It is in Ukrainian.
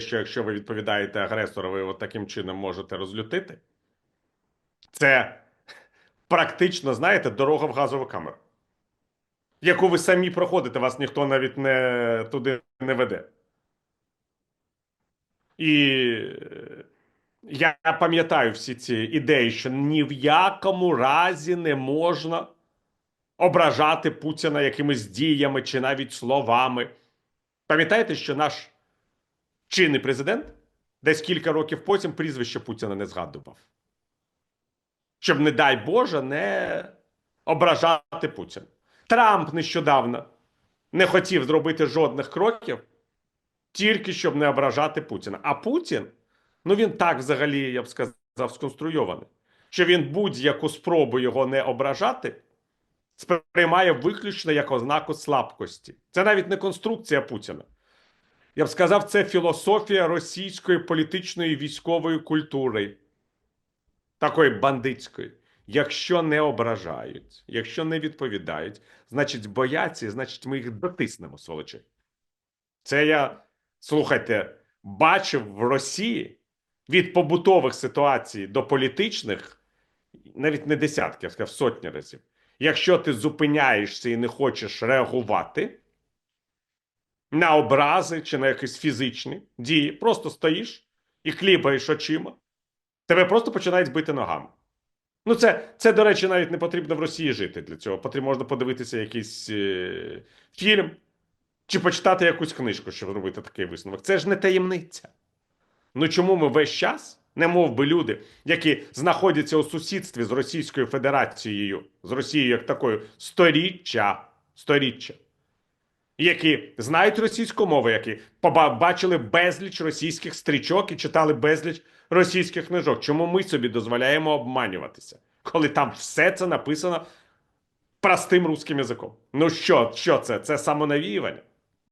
що якщо ви відповідаєте агресору, ви його таким чином можете розлютити. Це практично, знаєте, дорога в газову камеру, яку ви самі проходите, вас ніхто навіть не туди не веде. І е, я пам'ятаю всі ці ідеї, що ні в якому разі не можна ображати Путіна якимись діями чи навіть словами. Пам'ятаєте, що наш чинний президент десь кілька років потім прізвище Путіна не згадував? Щоб, не дай Боже, не ображати Путіна. Трамп нещодавно не хотів зробити жодних кроків, тільки щоб не ображати Путіна. А Путін, ну він так взагалі, я б сказав, сконструйований, що він будь-яку спробу його не ображати сприймає виключно як ознаку слабкості. Це навіть не конструкція Путіна. Я б сказав, це філософія російської політичної військової культури, такої бандитської. Якщо не ображають, якщо не відповідають, значить бояться, значить ми їх дотиснемо, сволочі. Це я, слухайте, бачив в Росії від побутових ситуацій до політичних навіть не десятки, б сказав, сотні разів. Якщо ти зупиняєшся і не хочеш реагувати на образи чи на якісь фізичні дії, просто стоїш і кліпаєш очима, тебе просто починають бити ногами. Ну, це, це, до речі, навіть не потрібно в Росії жити для цього. Потрібно можна подивитися якийсь е, фільм чи почитати якусь книжку, щоб робити такий висновок. Це ж не таємниця. Ну чому ми весь час, не мов би люди, які знаходяться у сусідстві з Російською Федерацією, з Росією як такою сторіччя, сторіччя, які знають російську мову, які побачили бачили безліч російських стрічок і читали безліч російських книжок. Чому ми собі дозволяємо обманюватися, коли там все це написано простим русським язиком? Ну що, що це? Це самонавіювання?